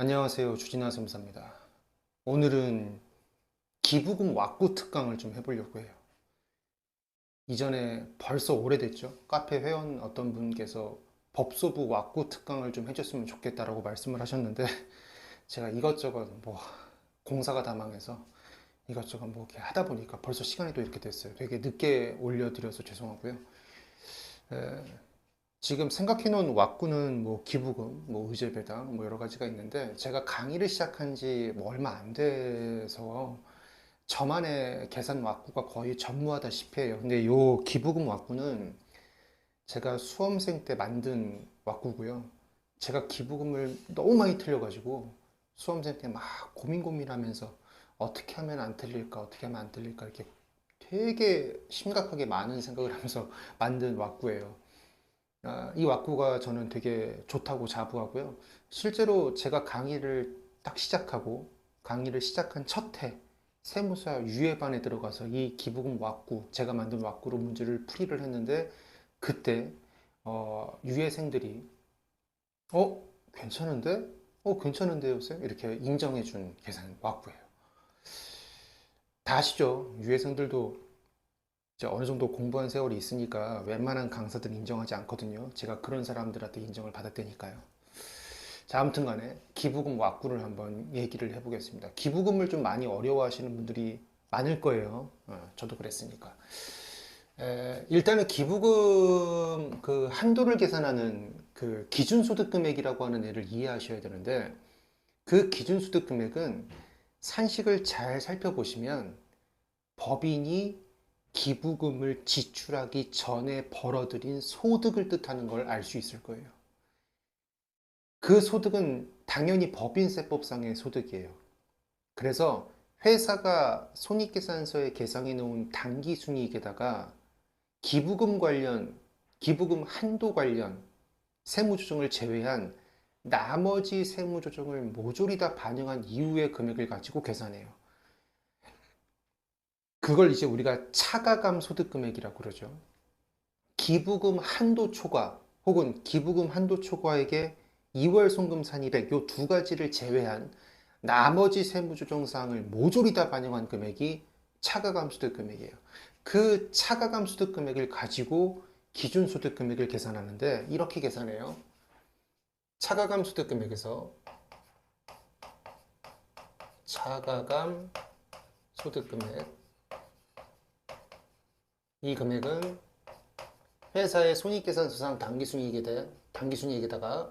안녕하세요. 주진아 sem사입니다. 오늘은 기부금 왁구 특강을 좀 해보려고 해요. 이전에 벌써 오래됐죠. 카페 회원 어떤 분께서 법소부 왁구 특강을 좀 해줬으면 좋겠다라고 말씀을 하셨는데 제가 이것저것 뭐 공사가 다 망해서 이것저것 뭐 이렇게 하다 보니까 벌써 시간이 또 이렇게 됐어요. 되게 늦게 올려드려서 죄송하고요. 에, 지금 생각해 놓은 왁구는 뭐 기부금, 뭐 의제 배당, 뭐 여러 가지가 있는데 제가 강의를 시작한 지 뭐 얼마 안 돼서 저만의 계산 왁구가 거의 전무하다시피 해요. 근데 요 기부금 왁구는 제가 수험생 때 만든 왁구고요. 제가 기부금을 너무 많이 틀려가지고 수험생 때 막 고민 고민하면서 어떻게 하면 안 틀릴까, 어떻게 하면 안 틀릴까 이렇게 되게 심각하게 많은 생각을 하면서 만든 왁구예요. 아, 이 왁구가 저는 되게 좋다고 자부하고요. 실제로 제가 강의를 딱 시작하고 강의를 시작한 첫 해 세무사 유예반에 들어가서 이 기부금 왁구 제가 만든 왁구로 문제를 풀이를 했는데 그때 어, 유예생들이 어 괜찮은데 어 괜찮은데요 쌤 이렇게 인정해 준 계산 왁구예요. 다 아시죠? 유예생들도 어느 정도 공부한 세월이 있으니까 웬만한 강사들은 인정하지 않거든요. 제가 그런 사람들한테 인정을 받았다니까요. 자, 아무튼 간에 기부금 왁구를 한번 얘기를 해보겠습니다. 기부금을 좀 많이 어려워하시는 분들이 많을 거예요. 어, 저도 그랬으니까. 에, 일단은 기부금 그 한도를 계산하는 그 기준소득 금액이라고 하는 애를 이해하셔야 되는데 그 기준소득 금액은 산식을 잘 살펴보시면 법인이 기부금을 지출하기 전에 벌어들인 소득을 뜻하는 걸 알 수 있을 거예요. 그 소득은 당연히 법인세법상의 소득이에요. 그래서 회사가 손익계산서에 계상해 놓은 당기순이익에다가 기부금 관련, 기부금 한도 관련 세무조정을 제외한 나머지 세무조정을 모조리 다 반영한 이후의 금액을 가지고 계산해요. 그걸 이제 우리가 차가감 소득 금액이라고 그러죠. 기부금 한도 초과 혹은 기부금 한도 초과액의 2월 송금 산입액 요 두 가지를 제외한 나머지 세무조정 사항을 모조리 다 반영한 금액이 차가감 소득 금액이에요. 그 차가감 소득 금액을 가지고 기준 소득 금액을 계산하는데 이렇게 계산해요. 차가감 소득 금액에서 차가감 소득 금액 이 금액은 회사의 손익계산서상 당기순이익에 당기순이익에다가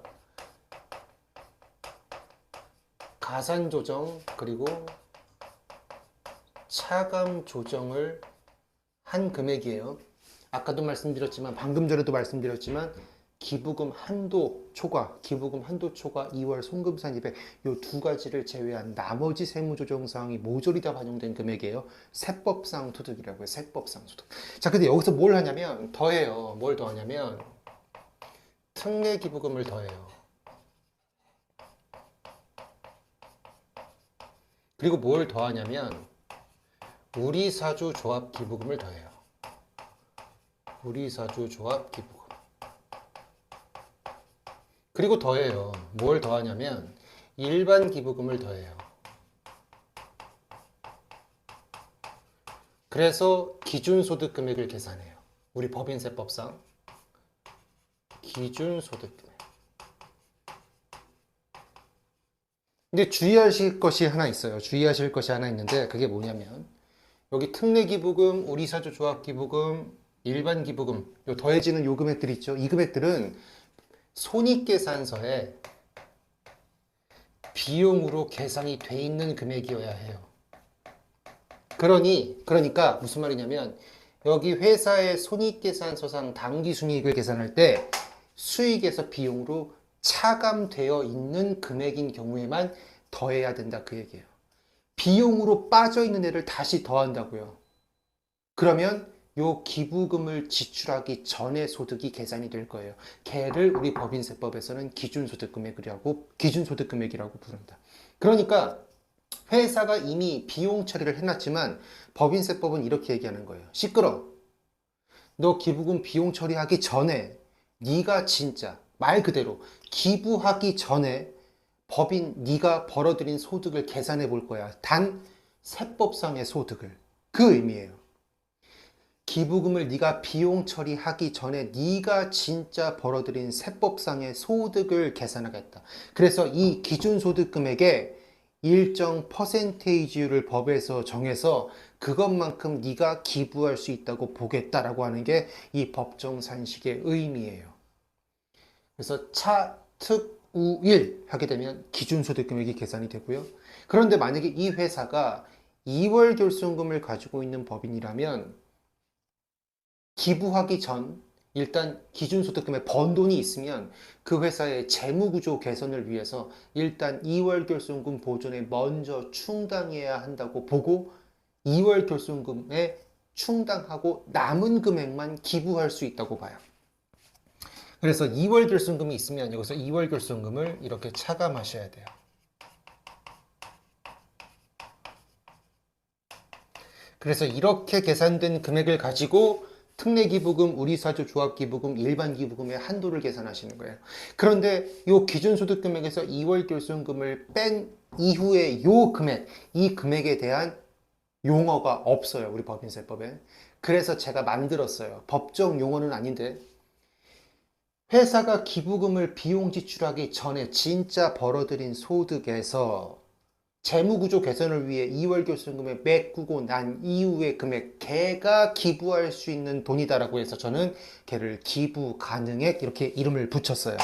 가산 조정 그리고 차감 조정을 한 금액이에요. 아까도 말씀드렸지만 방금 전에도 말씀드렸지만 기부금 한도 초과, 기부금 한도 초과 2월 송금산 200, 요두 가지를 제외한 나머지 세무조정 사항이 모조리 다 반영된 금액이에요. 세법상 소득이라고 해요. 세법상 소득. 자, 근데 여기서 뭘 하냐면 더해요. 뭘 더하냐면 특례 기부금을 더해요. 그리고 뭘 더하냐면 우리 사주 조합 기부금을 더해요. 우리 사주 조합 기부금. 그리고 더해요. 뭘 더하냐면 일반 기부금을 더해요. 그래서 기준소득 금액을 계산해요. 우리 법인세법상 기준소득 금액. 근데 주의하실 것이 하나 있어요. 주의하실 것이 하나 있는데 그게 뭐냐면 여기 특례 기부금, 우리 사주 조합 기부금, 일반 기부금, 요 더해지는 요 금액들 있죠. 이 금액들은 손익계산서에 비용으로 계산이 돼 있는 금액이어야 해요. 그러니 그러니까 무슨 말이냐면 여기 회사의 손익계산서상 당기순이익을 계산할 때 수익에서 비용으로 차감되어 있는 금액인 경우에만 더해야 된다 그 얘기예요. 비용으로 빠져 있는 애를 다시 더한다고요. 그러면 요 기부금을 지출하기 전에 소득이 계산이 될 거예요. 걔를 우리 법인세법에서는 기준소득 금액이라고 기준소득 금액이라고 부른다. 그러니까 회사가 이미 비용 처리를 해놨지만 법인세법은 이렇게 얘기하는 거예요. 시끄러. 너 기부금 비용 처리하기 전에 네가 진짜 말 그대로 기부하기 전에 법인 네가 벌어들인 소득을 계산해 볼 거야. 단 세법상의 소득을. 그 의미예요. 기부금을 네가 비용 처리하기 전에 네가 진짜 벌어들인 세법상의 소득을 계산하겠다. 그래서 이 기준 소득 금액에 일정 퍼센테이지율을 법에서 정해서 그것만큼 네가 기부할 수 있다고 보겠다라고 하는 게 이 법정 산식의 의미예요. 그래서 차특우일 하게 되면 기준 소득 금액이 계산이 되고요. 그런데 만약에 이 회사가 2월 결손금을 가지고 있는 법인이라면 기부하기 전 일단 기준소득금에 번 돈이 있으면 그 회사의 재무구조 개선을 위해서 일단 2월 결손금 보존에 먼저 충당해야 한다고 보고 2월 결손금에 충당하고 남은 금액만 기부할 수 있다고 봐요. 그래서 2월 결손금이 있으면 여기서 2월 결손금을 이렇게 차감하셔야 돼요. 그래서 이렇게 계산된 금액을 가지고 특례기부금, 우리사주 조합기부금, 일반기부금의 한도를 계산하시는 거예요. 그런데 이 기준소득금액에서 2월 결손금을 뺀 이후에 이 금액, 이 금액에 대한 용어가 없어요. 우리 법인세법에. 그래서 제가 만들었어요. 법정 용어는 아닌데 회사가 기부금을 비용 지출하기 전에 진짜 벌어들인 소득에서 재무구조 개선을 위해 2월 결손금에 메꾸고 난 이후의 금액, 걔가 기부할 수 있는 돈이다라고 해서 저는 걔를 기부 가능액 이렇게 이름을 붙였어요.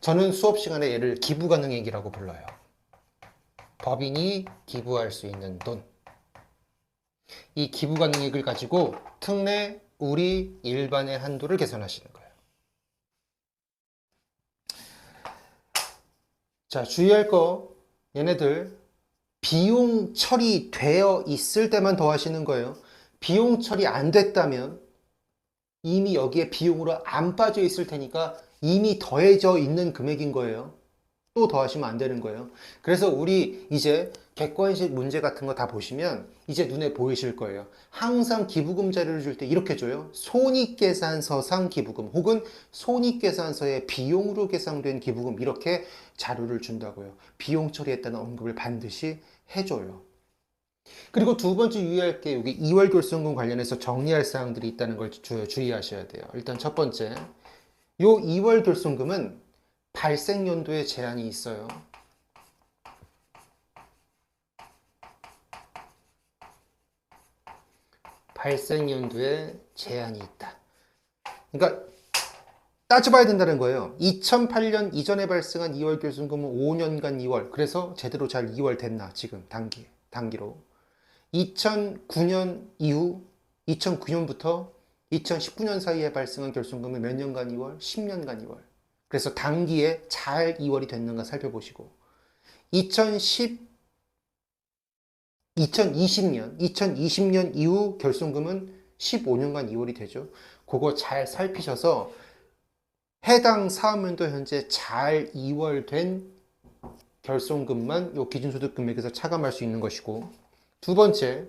저는 수업 시간에 얘를 기부 가능액이라고 불러요. 법인이 기부할 수 있는 돈. 이 기부 가능액을 가지고 특례, 우리, 일반의 한도를 계산하시는 거예요. 자, 주의할 거 얘네들 비용 처리 되어 있을 때만 더 하시는 거예요. 비용 처리 안 됐다면 이미 여기에 비용으로 안 빠져 있을 테니까 이미 더해져 있는 금액인 거예요. 또 더하시면 안 되는 거예요. 그래서 우리 이제 객관식 문제 같은 거 다 보시면 이제 눈에 보이실 거예요. 항상 기부금 자료를 줄 때 이렇게 줘요. 손익계산서상 기부금 혹은 손익계산서의 비용으로 계산된 기부금 이렇게 자료를 준다고요. 비용 처리했다는 언급을 반드시 해줘요. 그리고 두 번째 유의할 게 여기 2월 결손금 관련해서 정리할 사항들이 있다는 걸 주, 주의하셔야 돼요. 일단 첫 번째, 요 2월 결손금은 발생 연도에 제한이 있어요. 발생 연도에 제한이 있다. 그러니까 따져봐야 된다는 거예요. 2008년 이전에 발생한 2월 결손금은 5년간 2월. 그래서 제대로 잘 2월 됐나 지금 단기 단기로. 2009년 이후 2009년부터 2019년 사이에 발생한 결손금은 몇 년간 2월? 10년간 2월. 그래서 단기에 잘 2월이 됐는가 살펴보시고 2010 2020년 2020년 이후 결손금은 15년간 2월이 되죠. 그거 잘 살피셔서 해당 사업연도 현재 잘 2월 된 결손금만 요 기준소득 금액에서 차감할 수 있는 것이고 두 번째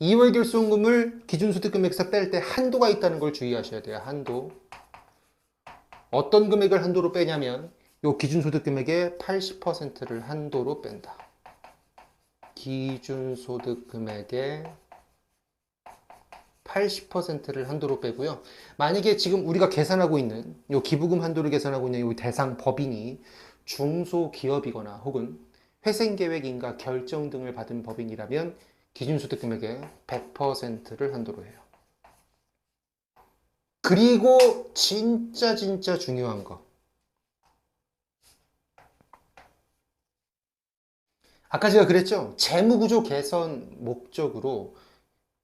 2월 결손금을 기준소득 금액에서 뺄 때 한도가 있다는 걸 주의하셔야 돼요. 한도. 어떤 금액을 한도로 빼냐면 요 기준소득 금액의 80%를 한도로 뺀다. 기준소득 금액의 80%를 한도로 빼고요. 만약에 지금 우리가 계산하고 있는 요 기부금 한도를 계산하고 있는 요 대상 법인이 중소기업이거나 혹은 회생계획인가 결정 등을 받은 법인이라면 기준소득 금액의 100%를 한도로 해요. 그리고 진짜 진짜 중요한 거. 아까 제가 그랬죠? 재무구조 개선 목적으로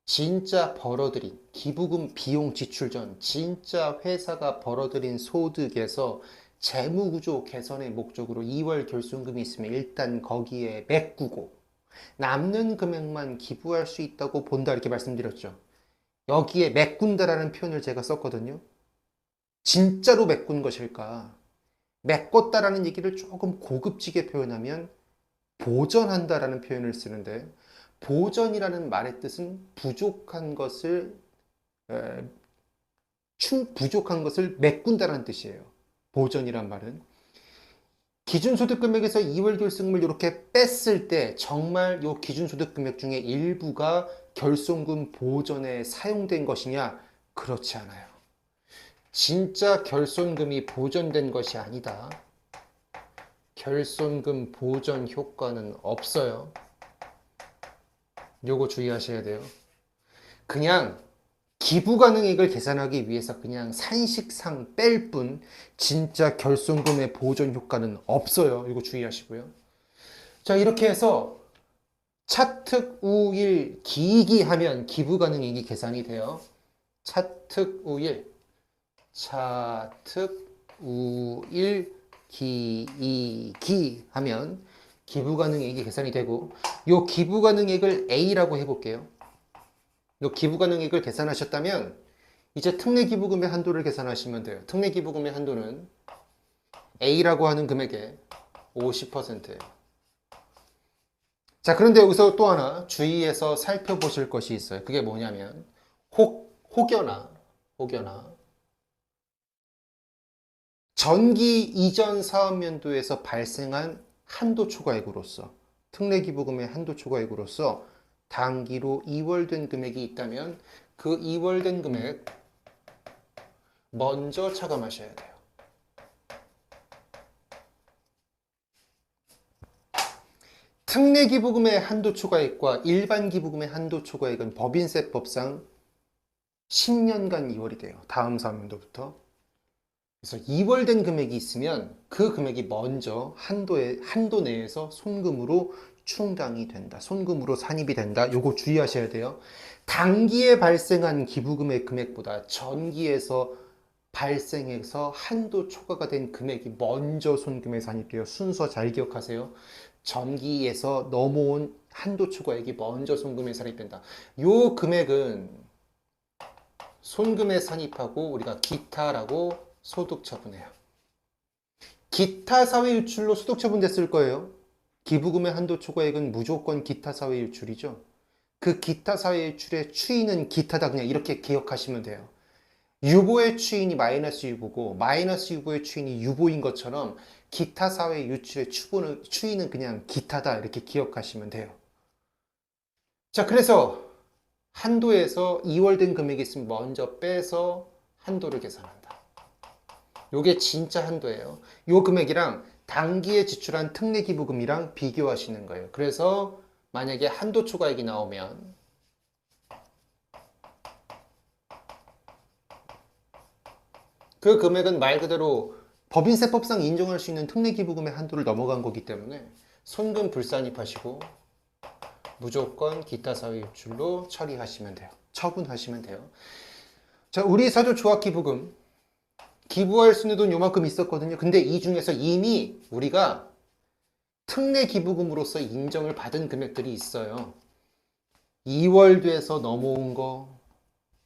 진짜 벌어들인 기부금 비용 지출 전 진짜 회사가 벌어들인 소득에서 재무구조 개선의 목적으로 2월 결손금이 있으면 일단 거기에 메꾸고 남는 금액만 기부할 수 있다고 본다 이렇게 말씀드렸죠. 여기에 메꾼다라는 표현을 제가 썼거든요. 진짜로 메꾼 것일까? 메꿨다라는 얘기를 조금 고급지게 표현하면 보전한다라는 표현을 쓰는데 보전이라는 말의 뜻은 부족한 것을 에, 충 부족한 것을 메꾼다라는 뜻이에요. 보전이란 말은 기준소득 금액에서 2월 결손금을 이렇게 뺐을 때 정말 요 기준소득 금액 중에 일부가 결손금 보전에 사용된 것이냐? 그렇지 않아요. 진짜 결손금이 보전된 것이 아니다. 결손금 보전 효과는 없어요. 요거 주의하셔야 돼요. 그냥 기부 가능액을 계산하기 위해서 그냥 산식상 뺄 뿐 진짜 결손금의 보존 효과는 없어요. 이거 주의하시고요. 자, 이렇게 해서 차특 우일 기기 하면 기부 가능액이 계산이 돼요. 차특 우일 차특 우일 기기 하면 기부 가능액이 계산이 되고 요 기부 가능액을 A라고 해 볼게요. 요 기부 가능액을 계산하셨다면 이제 특례 기부금의 한도를 계산하시면 돼요. 특례 기부금의 한도는 A라고 하는 금액의 50%예요. 자, 그런데 여기서 또 하나 주의해서 살펴보실 것이 있어요. 그게 뭐냐면 혹 혹여나 혹여나 전기 이전 사업연도에서 발생한 한도 초과액으로서 특례 기부금의 한도 초과액으로서 단기로 이월된 금액이 있다면 그 이월된 금액 먼저 차감하셔야 돼요. 특례 기부금의 한도 초과액과 일반 기부금의 한도 초과액은 법인세법상 10년간 이월이 돼요. 다음 사업연도부터. 그래서 이월된 금액이 있으면 그 금액이 먼저 한도에 한도 내에서 손금으로 충당이 된다. 손금으로 산입이 된다. 요거 주의하셔야 돼요. 단기에 발생한 기부금의 금액보다 전기에서 발생해서 한도 초과가 된 금액이 먼저 손금에 산입돼요. 순서 잘 기억하세요. 전기에서 넘어온 한도 초과액이 먼저 손금에 산입된다. 요 금액은 손금에 산입하고 우리가 기타라고 소득 처분해요. 기타 사회 유출로 소득 처분됐을 거예요. 기부금의 한도 초과액은 무조건 기타 사회 유출이죠. 그 기타 사회 유출의 추인은 기타다 그냥 이렇게 기억하시면 돼요. 유보의 추인이 마이너스 유보고 마이너스 유보의 추인이 유보인 것처럼 기타 사회 유출의 추보는, 그냥 기타다 이렇게 기억하시면 돼요. 자 그래서 한도에서 2월된 금액이 있으면 먼저 빼서 한도를 계산한다. 요게 진짜 한도예요. 요 금액이랑 단기에 지출한 특례 기부금이랑 비교하시는 거예요. 그래서 만약에 한도 초과액이 나오면 그 금액은 말 그대로 법인세법상 인정할 수 있는 특례 기부금의 한도를 넘어간 거기 때문에 손금 불산입하시고 무조건 기타 사회 유출로 처리하시면 돼요. 처분하시면 돼요. 자, 우리 사조 조합 기부금 기부할 수 있는 돈 요만큼 있었거든요. 근데 이 중에서 이미 우리가 특례 기부금으로서 인정을 받은 금액들이 있어요. 2월 돼서 넘어온 거,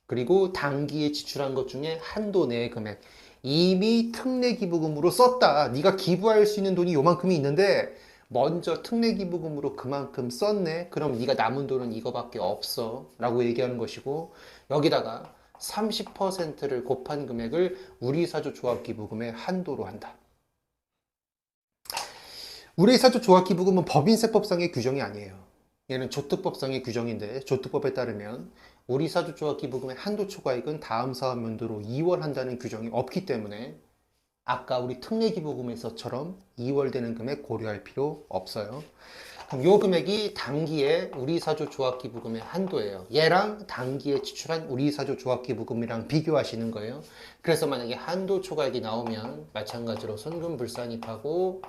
그리고 단기에 지출한 것 중에 한도 내의 금액. 이미 특례 기부금으로 썼다. 네가 기부할 수 있는 돈이 요만큼이 있는데 먼저 특례 기부금으로 그만큼 썼네. 그럼 네가 남은 돈은 이거밖에 없어. 라고 얘기하는 것이고 여기다가 30%를 곱한 금액을 우리 사조 조합 기부금의 한도로 한다. 우리 사조 조합 기부금은 법인세법상의 규정이 아니에요. 얘는 조특법상의 규정인데 조특법에 따르면 우리 사조 조합 기부금의 한도 초과액은 다음 사업연도로 2월 한다는 규정이 없기 때문에 아까 우리 특례 기부금에서처럼 2월 되는 금액 고려할 필요 없어요. 요 금액이 단기에 우리사조 조합기부금의 한도예요. 얘랑 단기에 지출한 우리사조 조합기부금이랑 비교하시는 거예요. 그래서 만약에 한도 초과액이 나오면 마찬가지로 손금 불산입하고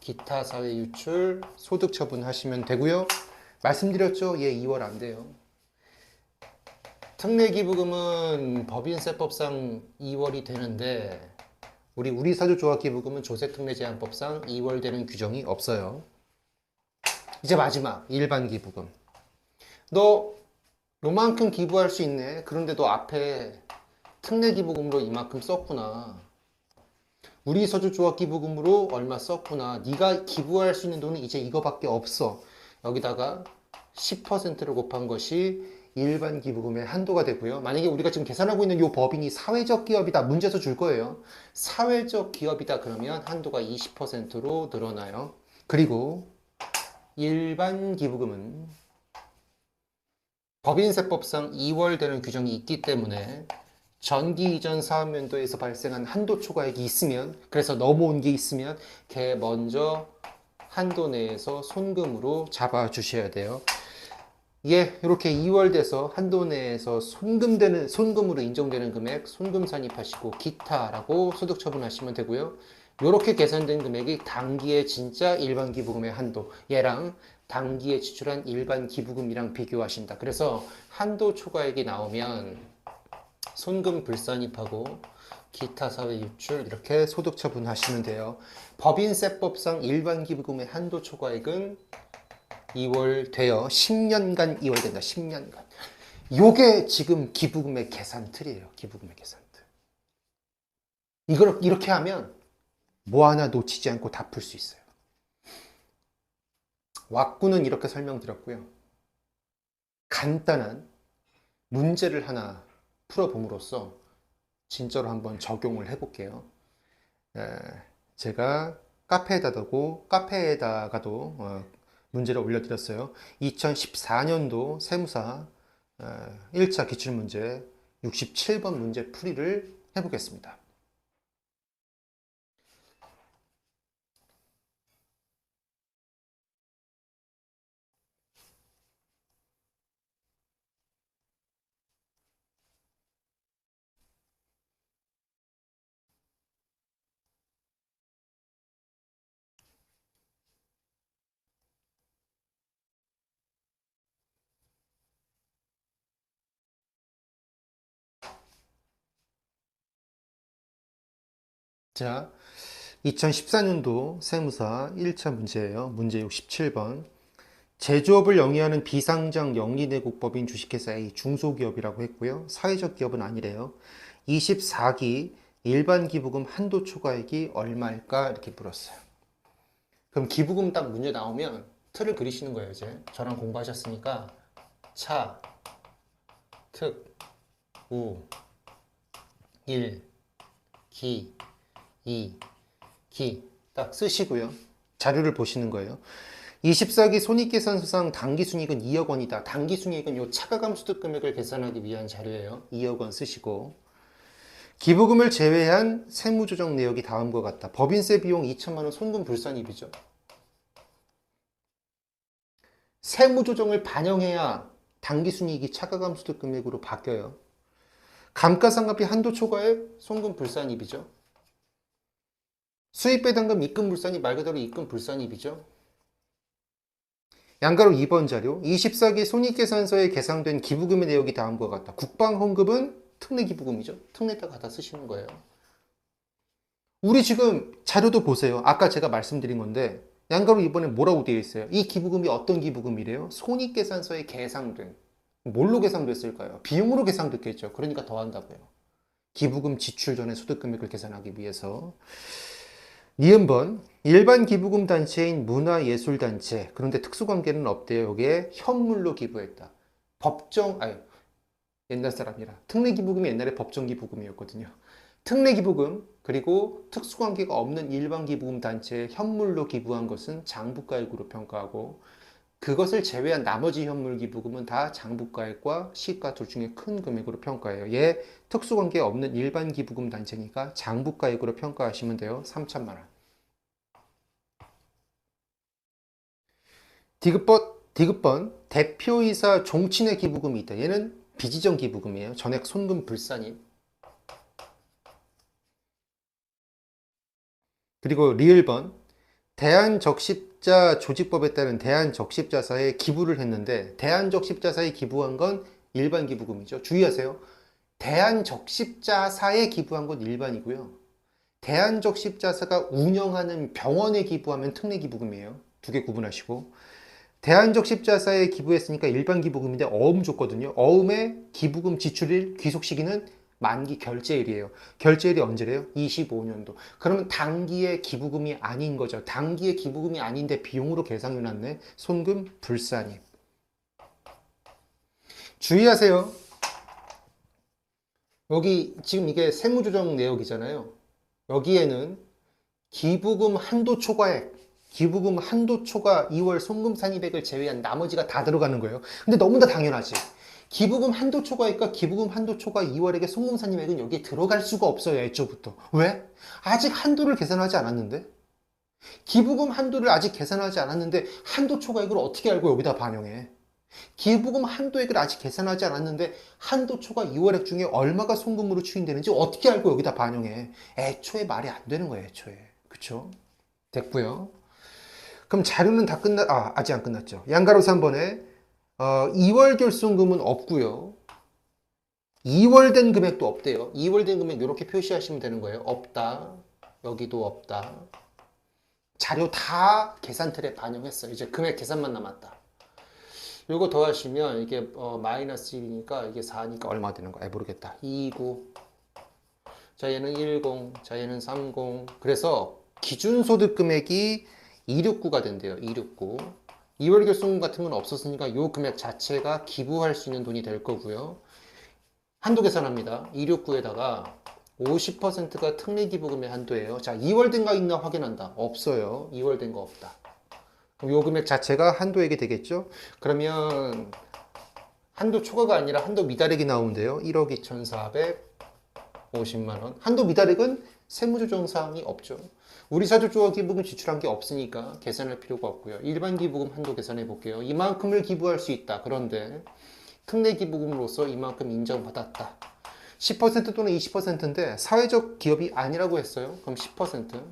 기타 사회 유출 소득 처분하시면 되고요. 말씀드렸죠? 얘 2월 안 돼요. 특례기부금은 법인세법상 2월이 되는데 우리 우리사조 조합기부금은 조세특례제한법상 2월 되는 규정이 없어요. 이제 마지막 일반 기부금. 너 요만큼 기부할 수 있네. 그런데 너 앞에 특례 기부금으로 이만큼 썼구나. 우리 서주조합 기부금으로 얼마 썼구나. 네가 기부할 수 있는 돈은 이제 이거밖에 없어. 여기다가 10%를 곱한 것이 일반 기부금의 한도가 되고요. 만약에 우리가 지금 계산하고 있는 이 법인이 사회적 기업이다. 문제에서 줄 거예요. 사회적 기업이다 그러면 한도가 20%로 늘어나요. 그리고 일반 기부금은 법인세법상 2월 되는 규정이 있기 때문에 전기 이전 사업연도에서 발생한 한도 초과액이 있으면 그래서 넘어온 게 있으면 걔 먼저 한도 내에서 손금으로 잡아 주셔야 돼요. 예, 이렇게 2월 돼서 한도 내에서 손금되는 손금으로 인정되는 금액 손금 산입하시고 기타라고 소득 처분하시면 되고요. 이렇게 계산된 금액이 단기의 진짜 일반 기부금의 한도 얘랑 단기에 지출한 일반 기부금이랑 비교하신다. 그래서 한도 초과액이 나오면 손금 불산입하고 기타 사회 유출 이렇게 소득 처분하시면 돼요. 법인세법상 일반 기부금의 한도 초과액은 2월 되어 10년간 2월 된다. 10년간. 요게 지금 기부금의 계산 틀이에요. 기부금의 계산 틀. 이걸 이렇게 하면 뭐 하나 놓치지 않고 다 풀 수 있어요. 왁구는 이렇게 설명드렸고요. 간단한 문제를 하나 풀어봄으로써 진짜로 한번 적용을 해볼게요. 에, 제가 카페에다가도 카페에다가도 어, 문제를 올려드렸어요. 2014년도 세무사 어, 1차 기출문제 67번 문제 풀이를 해보겠습니다. 자, 2014년도 세무사 1차 문제예요. 문제 67번. 제조업을 영위하는 비상장 영리내국법인 주식회사 A 중소기업이라고 했고요. 사회적 기업은 아니래요. 24기 일반 기부금 한도 초과액이 얼마일까 이렇게 물었어요. 그럼 기부금 딱 문제 나오면 틀을 그리시는 거예요, 이제. 저랑 공부하셨으니까 차, 특, 우, 일, 기, 이, 기 딱 쓰시고요. 자료를 보시는 거예요. 24기 손익계산서상 당기순이익은 2억 원이다. 당기순이익은 요 차가감 수득 금액을 계산하기 위한 자료예요. 2억 원 쓰시고 기부금을 제외한 세무조정 내역이 다음과 같다. 법인세 비용 2천만 원 손금 불산입이죠. 세무조정을 반영해야 당기순이익이 차가감 수득 금액으로 바뀌어요. 감가상각비 한도 초과액 손금 불산입이죠. 수입 배당금 입금 불산입 말 그대로 입금 불산입이죠. 양가로 2번 자료 24기 손익계산서에 계상된 기부금의 내역이 다음과 같다. 국방헌금은 특례 기부금이죠. 특례다 갖다 쓰시는 거예요. 우리 지금 자료도 보세요. 아까 제가 말씀드린 건데 양가로 이번에 뭐라고 되어 있어요? 이 기부금이 어떤 기부금이래요? 손익계산서에 계상된 뭘로 계상됐을까요? 비용으로 계상됐겠죠. 그러니까 더한다고요. 기부금 지출 전에 소득금액을 계산하기 위해서 니은번 일반 기부금 단체인 문화예술단체 그런데 특수관계는 없대요. 여기에 현물로 기부했다. 법정 아니 옛날 사람이라 특례 기부금이 옛날에 법정 기부금이었거든요. 특례 기부금 그리고 특수관계가 없는 일반 기부금 단체에 현물로 기부한 것은 장부가액으로 평가하고 그것을 제외한 나머지 현물 기 부금은 다 장부가액과 시가 둘 중에 큰 금액으로 평가해요. 얘 특수관계 없는 일반 기부금 단체니까 장부가액으로 평가하시면 돼요. 3천만 원. 디귿번, 디귿번 대표이사 종친의 기부금이 있다. 얘는 비지정 기부금이에요. 전액 손금 불산입. 그리고 리을번 대한적십자 조직법에 따른 대한적십자사에 기부를 했는데 대한적십자사에 기부한 건 일반 기부금이죠. 주의하세요. 대한적십자사에 기부한 건 일반이고요. 대한적십자사가 운영하는 병원에 기부하면 특례 기부금이에요. 두 개 구분하시고 대한적십자사에 기부했으니까 일반 기부금인데 어음 줬거든요. 어음의 기부금 지출일 귀속 시기는 만기 결제일이에요. 결제일이 언제래요? 25년도. 그러면 단기의 기부금이 아닌 거죠. 단기의 기부금이 아닌데 비용으로 계상해놨네. 손금 불산입. 주의하세요. 여기 지금 이게 세무조정 내역이잖아요. 여기에는 기부금 한도 초과액, 기부금 한도 초과 2월 송금 산입액을 제외한 나머지가 다 들어가는 거예요. 근데 너무나 당연하지. 기부금 한도 초과액과 기부금 한도 초과 2월액의 송금 산입액은 여기에 들어갈 수가 없어요. 애초부터. 왜? 아직 한도를 계산하지 않았는데? 기부금 한도를 아직 계산하지 않았는데 한도 초과액을 어떻게 알고 여기다 반영해? 기부금 한도액을 아직 계산하지 않았는데 한도 초과 2월액 중에 얼마가 송금으로 추인되는지 어떻게 알고 여기다 반영해? 애초에 말이 안 되는 거예요, 애초에. 그쵸? 됐고요. 그럼 자료는 다 끝나, 아, 아직 안 끝났죠. 양가로서 한 번에, 어, 2월 결손금은 없고요. 2월 된 금액도 없대요. 2월 된 금액 이렇게 표시하시면 되는 거예요. 없다. 여기도 없다. 자료 다 계산 틀에 반영했어요. 이제 금액 계산만 남았다. 요거 더하시면 이게 어, 마이너스 1이니까 이게 4니까 얼마 되는 거야? 모르겠다. 29. 자, 얘는 10. 자, 얘는 30. 그래서 기준 소득 금액이 269가 된대요. 269. 2월 결손금 같은 건 없었으니까 요 금액 자체가 기부할 수 있는 돈이 될 거고요. 한도 계산합니다. 269에다가 50%가 특례 기부금의 한도예요. 자, 2월 된거 있나 확인한다. 없어요. 2월 된 거 없다. 요 금액 자체가 한도액이 되겠죠? 그러면 한도 초과가 아니라 한도 미달액이 나오는데요. 1억 2,450만 원. 한도 미달액은 세무조정 사항이 없죠. 우리 사조조합 기부금 지출한 게 없으니까 계산할 필요가 없고요. 일반 기부금 한도 계산해 볼게요. 이만큼을 기부할 수 있다. 그런데 특례 기부금으로서 이만큼 인정받았다. 10% 또는 20%인데 사회적 기업이 아니라고 했어요. 그럼 10%.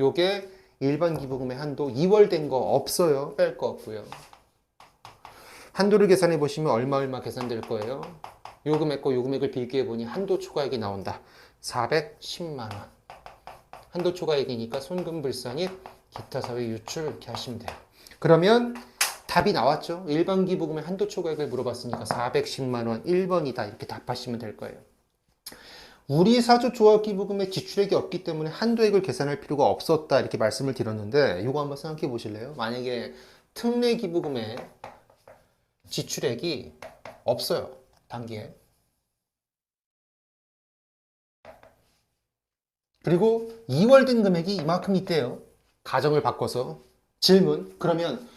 요게 일반 기부금의 한도 2월 된 거 없어요. 뺄 거 없고요. 한도를 계산해 보시면 얼마 얼마 계산될 거예요. 요 금액과 요 금액을 비교해 보니 한도 초과액이 나온다. 410만 원. 한도 초과액이니까 손금 불상입 기타 사회 유출 이렇게 하시면 돼요. 그러면 답이 나왔죠. 일반 기부금의 한도 초과액을 물어봤으니까 410만 원 1번이다 이렇게 답하시면 될 거예요. 우리 사주 조합 기부금의 지출액이 없기 때문에 한도액을 계산할 필요가 없었다 이렇게 말씀을 드렸는데 이거 한번 생각해 보실래요? 만약에 특례 기부금의 지출액이 없어요 단기에 그리고 2월 된 금액이 이만큼 있대요 가정을 바꿔서 질문 그러면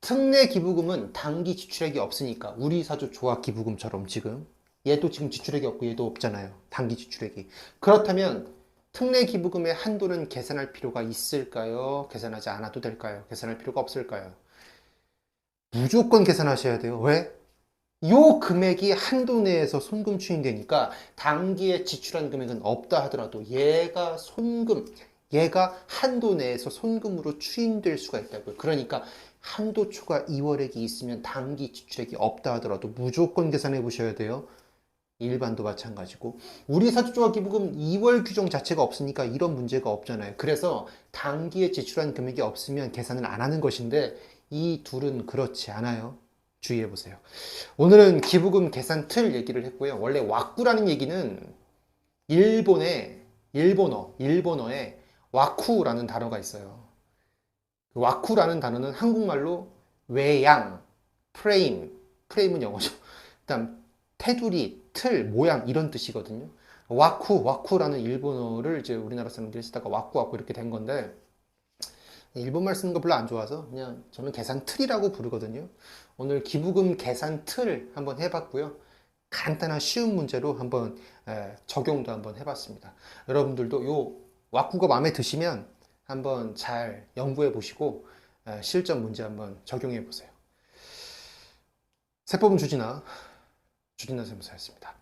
특례 기부금은 단기 지출액이 없으니까 우리 사주 조합 기부금처럼 지금 얘도 지금 지출액이 없고 얘도 없잖아요. 단기 지출액이. 그렇다면 특례 기부금의 한도는 계산할 필요가 있을까요? 계산하지 않아도 될까요? 계산할 필요가 없을까요? 무조건 계산하셔야 돼요. 왜? 요 금액이 한도 내에서 손금 추인되니까 단기에 지출한 금액은 없다 하더라도 얘가 손금, 얘가 한도 내에서 손금으로 추인될 수가 있다고요. 그러니까 한도 초과 2월액이 있으면 단기 지출액이 없다 하더라도 무조건 계산해 보셔야 돼요. 일반도 마찬가지고 우리 사주조합 기부금 2월 규정 자체가 없으니까 이런 문제가 없잖아요. 그래서 단기에 지출한 금액이 없으면 계산을 안 하는 것인데 이 둘은 그렇지 않아요. 주의해 보세요. 오늘은 기부금 계산 틀 얘기를 했고요. 원래 와꾸라는 얘기는 일본의 일본어 일본어에 와쿠라는 단어가 있어요. 그 와쿠라는 단어는 한국말로 외양, 프레임, 프레임은 영어죠. 그다음 테두리, 틀, 모양 이런 뜻이거든요. 와쿠, 와쿠라는 일본어를 이제 우리나라 사람들이 쓰다가 와쿠, 와쿠 이렇게 된 건데 일본말 쓰는 거 별로 안 좋아서 그냥 저는 계산 틀이라고 부르거든요. 오늘 기부금 계산 틀 한번 해봤고요. 간단한 쉬운 문제로 한번 에, 적용도 한번 해봤습니다. 여러분들도 요 와쿠가 마음에 드시면 한번 잘 연구해 보시고 에, 실전 문제 한번 적용해 보세요. 세법은 주진아 주진아 세무사였습니다.